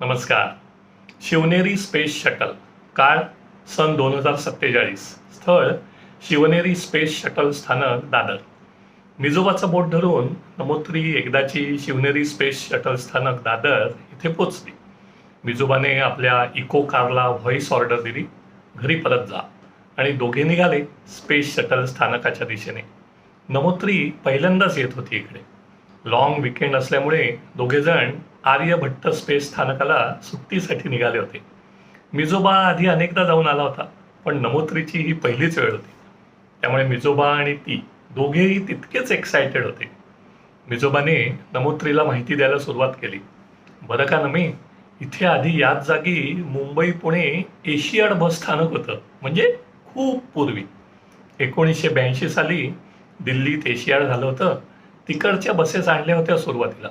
नमस्कार. Shivneri space shuttle काळ सन दोन हजार सत्तेचाळीस. स्थळ शिवनेरी स्पेस शटल स्थानक दादर. मिजोबाचं बोट धरून नमोत्री एकदाची शिवनेरी स्पेस शटल स्थानक दादर इथे पोचली मिजोबाने आपल्या इको कारला व्हॉइस ऑर्डर दिली. घरी परत जा. आणि दोघे निघाले स्पेस शटल स्थानकाच्या दिशेने. नमोत्री पहिल्यांदाच येत होती इकडे. लॉंग विकेंड असल्यामुळे दोघेजण आर्यभट्ट स्पेस स्थानकाला सुट्टीसाठी निघाले होते. मिजोबा आधी अनेकदा जाऊन आला होता पण नमोत्रीची ही पहिलीच वेळ होती. त्यामुळे मिजोबा आणि ती दोघेही तितकेच एक्सायटेड होते. मिजोबाने नमोत्रीला माहिती द्यायला सुरुवात केली. बरं का नमी इथे आधी याच जागी मुंबई पुणे एशियाड बस स्थानक होतं. म्हणजे खूप पूर्वी. एकोणीसशे ब्याऐंशी साली दिल्लीत एशियाड झालं होतं. तिकडच्या बसेस आणल्या होत्या सुरुवातीला.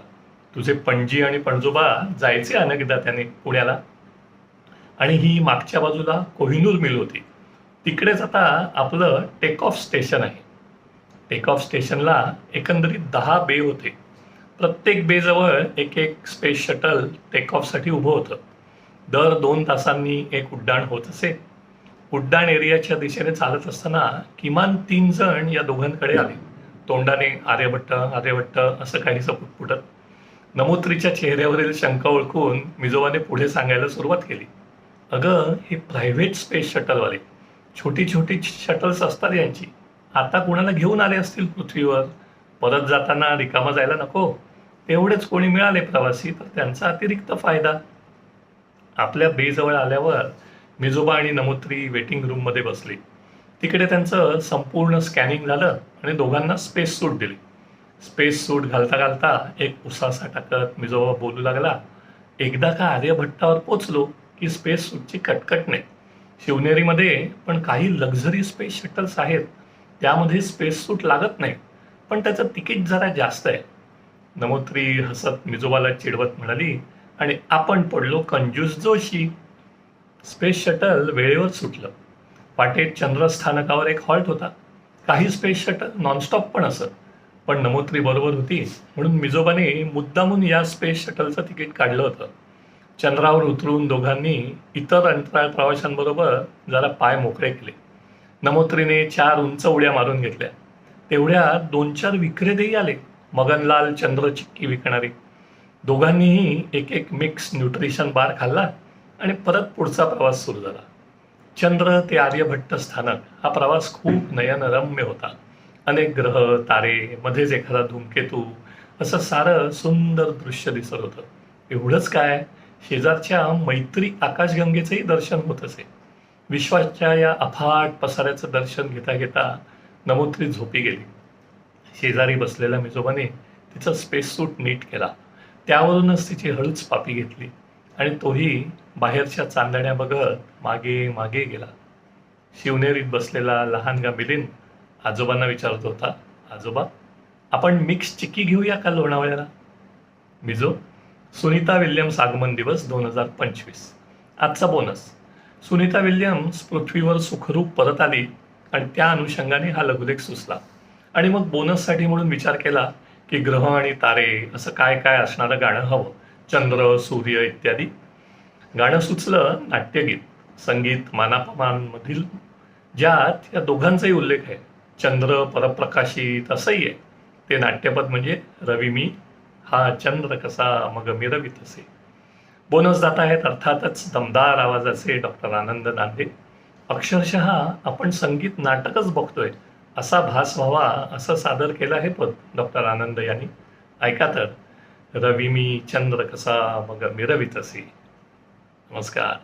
तुझे पणजी आणि पणजोबा जायचे अनेकदा त्याने पुण्याला. आणि ही मागच्या बाजूला कोहिनूर मिल होती. तिकडेच आता आपलं टेक ऑफ स्टेशन आहे. टेक ऑफ स्टेशनला एकंदरीत दहा बे होते. प्रत्येक बेजवळ एक एक स्पेस शटल टेक ऑफसाठी उभं होतं. दर दोन तासांनी एक उड्डाण होत असे. उड्डाण एरियाच्या दिशेने चालत असताना किमान तीन जण या दोघांकडे आले. तोंडाने आर्यभट्ट आर्यभट्ट असं काहीसं पुटपुटत. नमोत्रीच्या चेहऱ्यावरील शंका ओळखून मिजोबाने पुढे सांगायला सुरुवात केली. अगं हे प्रायव्हेट स्पेस शटलवाले छोटी छोटी शटल्स असतात यांची. आता कुणाला घेऊन आले असतील पृथ्वीवर? परत जाताना रिकामा जायला नको. तेवढेच कोणी मिळाले प्रवासी तर त्यांचा अतिरिक्त फायदा. आपल्या बेजवळ आल्यावर मिजोबा आणि नमोत्री वेटिंग रूममध्ये बसली. तिकडे त्यांचं संपूर्ण स्कॅनिंग झालं आणि दोघांना स्पेस सूट दिली. स्पेस सूट घालता घालता एक उसासा टाकत मिजोबा बोलू लागला एकदा का आर्यभट्टावर पोचलो की स्पेस सूटची कटकट नाही? शिवनेरीमध्ये पण काही लक्झरी स्पेस शटल्स आहेत. त्यामध्ये स्पेस सूट लागत नाही पण त्याचं तिकीट जरा जास्त आहे. नमोत्री हसत मिजोबाला चिडवत म्हणाली आणि आपण पडलो कंजूस जोशी. स्पेस शटल वेळेवर सुटलं. वाटेत चंद्रस्थानकावर एक हॉल्ट होता. काही स्पेस शटल नॉनस्टॉप पण असत. पण नमोत्री बरोबर होती. म्हणून मिजोबाने मुद्दामून या स्पेस शटलचं तिकीट काढलं होतं. चंद्रावर उतरून दोघांनी इतर अंतराळ प्रवाशांबरोबर जरा पाय मोकळे केले. नमोत्रीने चार उंच उड्या मारून घेतल्या. तेवढ्या दोन चार विक्रेतेही आले. मगनलाल चंद्र चिक्की विकणारे. दोघांनीही एक एक मिक्स न्यूट्रिशन बार खाल्ला आणि परत पुढचा प्रवास सुरू झाला. चंद्र ते आर्यभट्ट स्थानक हा प्रवास खूप नयनरम्य होता. अनेक ग्रह तारे मध्येच एखादा धूमकेतू असं सारं सुंदर दृश्य दिसत होतं. एवढंच काय? शेजारच्या मैत्री आकाशगंगेचंही दर्शन होत असे. विश्वाच्या या अफाट पसाऱ्याचं दर्शन घेता घेता नमोत्री झोपी गेली. शेजारी बसलेल्या मिजोबाने तिचं स्पेस सूट नीट केला. त्यावरूनच तिची हळूच पापी घेतली आणि तोही बाहेरच्या चांदण्या बघत मागे मागे गेला. शिवनेरीत बसलेला लहानगा मिलिंद आजोबांना विचारत होता आजोबा आपण मिक्स चिक्की घेऊया का लोणावळ्याला? मिजो सुनीता विल्यम्स आगमन दिवस दोन हजार पंचवीस. आजचा बोनस. सुनीता विल्यम्स पृथ्वीवर सुखरूप परत आली आणि त्या अनुषंगाने हा लघुलेख सुचला. आणि मग बोनससाठी म्हणून विचार केला की ग्रह आणि तारे असं काय काय असणारं गाणं हवं? चंद्र सूर्य इत्यादी. गाणं सुचलं नाट्यगीत संगीत मानापमानमधील ज्यात या दोघांचाही उल्लेख आहे. चंद्र परप्रकाशित असंही आहे. ते नाट्यपद म्हणजे रवी मी हा चंद्र कसा मग मिरवित असे. बोनस दाता आहेत अर्थातच दमदार आवाजाचे डॉक्टर आनंद नांदे. अक्षरशः आपण संगीत नाटकच बघतोय असा भास व्हावा असं सादर केलं आहे पद डॉक्टर आनंद यांनी. ऐका तर रवी मी चंद्र कसा मग मिरवित असे. नमस्कार.